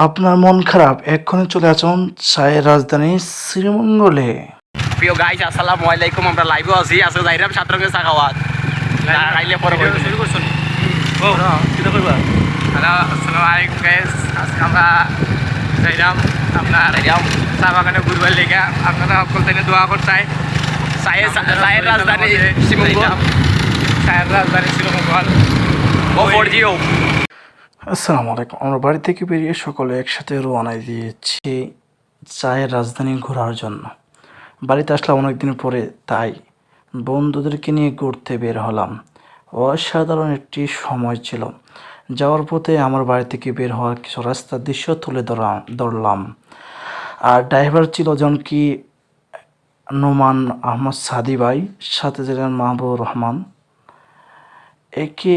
আপনার মন খারাপ এক্ষুনি চলে আসুন চায়ের রাজধানী শ্রীমঙ্গলে। প্রিয় গাইজ আসসালামু আলাইকুম আমরা লাইভে আছি আজকে যাইরাম সাতরঙ্গে চা খাওয়াত খাইলে পরে শুরু করছুন হ্যালো আসসালামু আলাইকুম গাইজ আজকে আমরা যাইরাম আপনার যাইরাম চা বাগানে ঘুরবার লেগে। আপনারা সকল থেকে দোয়া করতাই চায়ের চায়ের রাজধানী শ্রীমঙ্গল। চায়ের রাজধানী শ্রীমঙ্গল। ও ফোর জিও আসসালামু আলাইকুম। আমরা বাড়ি থেকে বেরিয়ে সকলে একসাথে রওনা দিয়েছি চায়ের রাজধানী ঘোরার জন্য। বাড়িতে আসলাম অনেকদিন পরে, তাই বন্ধুদেরকে নিয়ে ঘুরতে বের হলাম। অসাধারণ একটি সময় ছিল। যাওয়ার পথে আমার বাড়ি থেকে বের হওয়ার কিছু রাস্তার দৃশ্য তুলে ধরা ধরলাম। আর ড্রাইভার ছিল জন কি নোমান আহমদ সাদি ভাই সাথে ছিলেন মাহবুবুর রহমান। একে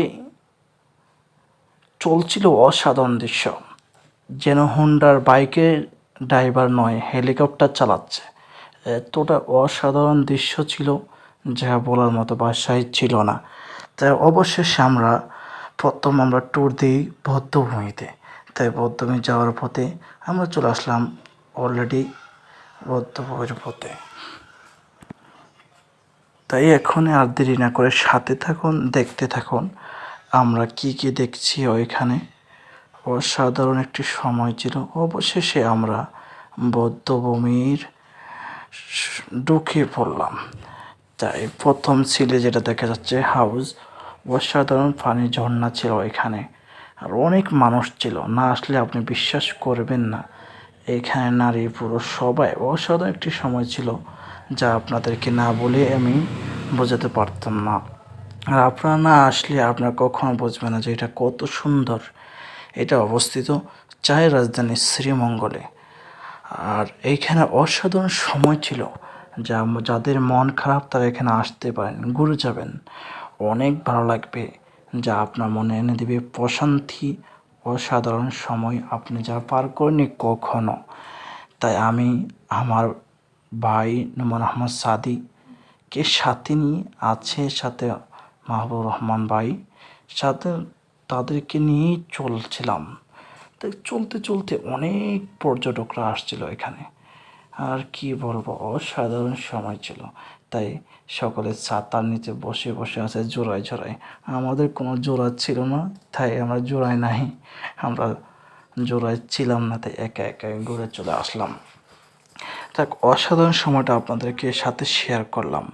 চলছিল অসাধারণ দৃশ্য। যেন হুন্ডার বাইকের ড্রাইভার নয়, হেলিকপ্টার চালাচ্ছে। এতটা অসাধারণ দৃশ্য ছিল যা বলার মতো বাসায় ছিল না। তাই অবশেষে আমরা, প্রথম আমরা ট্যুর দিই বৌদ্ধভূমিতে। তাই বৌদ্ধভূমি যাওয়ার পথে আমরা চলে আসলাম অলরেডি বৌদ্ধভূমির পথে। তাই এখন আর দেরি না করে সাথে থাকুন, দেখতে থাকুন। আমরা কি কি দেখছি ওইখানে? অসাধারণ একটি সময় ছিল। অবশেষে আমরা বৌদ্ধভূমির ঢুকে পড়লাম। তাই প্রথম ছিলে যেটা দেখা যাচ্ছে, হাউস, অসাধারণ পানি ঝর্ণা ছিল এখানে আর অনেক মানুষ ছিল। না আসলে আপনি বিশ্বাস করবেন না। এখানে নারী, পুরুষ সবাই অসাধারণ একটি সময় ছিল, যা আপনাদেরকে না বলে আমি বোঝাতে পারতাম না। আর আপনারা না আসলে আপনারা কখনো বুঝবেন না যে এটা কত সুন্দর। এটা অবস্থিত চায়ের রাজধানী শ্রীমঙ্গলে। আর এইখানে অসাধারণ সময় ছিল, যা যাদের মন খারাপ তারা এখানে আসতে পারেন, ঘুরে যাবেন। অনেক ভালো লাগবে, যা আপনার মনে এনে দেবে প্রশান্তি, অসাধারণ সময় আপনি যা পার করেনি কখনো। তাই আমি, আমার ভাই নোমান আহমদ সাদিকে সাথে নিয়ে আছে, সাথে মাহবুব রহমান ভাই, সাথে তাদেরকে নিয়েই চলছিলাম। তাই চলতে চলতে অনেক পর্যটকরা আসছিল এখানে। আর কি বলব, অসাধারণ সময় ছিল। তাই সকলে ছাতার নিচে বসে বসে আছে জোড়ায় জোড়ায়। আমাদের কোনো জোড়া ছিল না, তাই আমরা জোড়ায় নাই। আমরা জোড়ায় ছিলাম না, তাই একা একা ঘুরে চলে আসলাম। তাক অসাধারণ সময়টা আপনাদেরকে সাথে শেয়ার করলাম।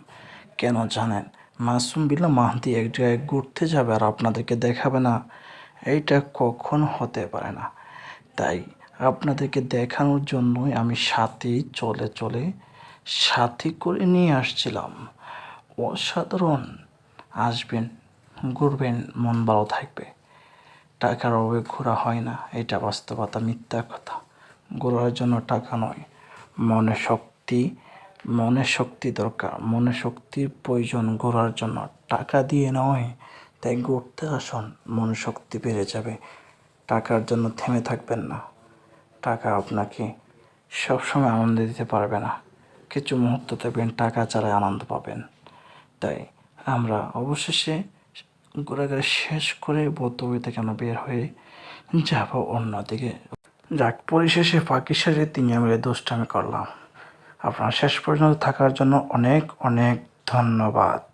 কেন জানেন? মাসুম বিল্লা মাহদি এক জায়গায় ঘুরতে যাবে আর আপনাদেরকে দেখাবে না। এইটা কখন হতে পারে না। তাই আপনাদেরকে দেখানোর জন্যই আমি সাথে চলে চলে সাথে করে নিয়ে আসছিলাম। অসাধারণ। আসবেন, ঘুরবেন, মন ভালো থাকবে। টাকার অভাবে ঘোরা হয় না। এটা বাস্তবতা, মিথ্যা কথা। ঘোরার জন্য টাকা নয়। মনে শক্তি মনে শক্তি দরকার, মনে শক্তির প্রয়োজন ঘোরার জন্য। টাকা দিয়ে নয়, তাই ঘুরতে আসুন, মনে শক্তি বেড়ে যাবে। টাকার জন্য থেমে থাকবেন না। টাকা আপনাকে সবসময় আনন্দ দিতে পারবে না। কিছু মুহূর্ত থাকবেন টাকা ছাড়াই আনন্দ পাবেন। তাই আমরা অবশেষে ঘোরাঘুরি শেষ করে বৌদ্ধবই থেকে আমরা বের হয়ে যাব অন্যদিকে? যাক, পরিশেষে সাথে তিনি মিলে দুষ্টামি করলাম। আপনার শেষ পর্যন্ত থাকার জন্য অনেক অনেক ধন্যবাদ।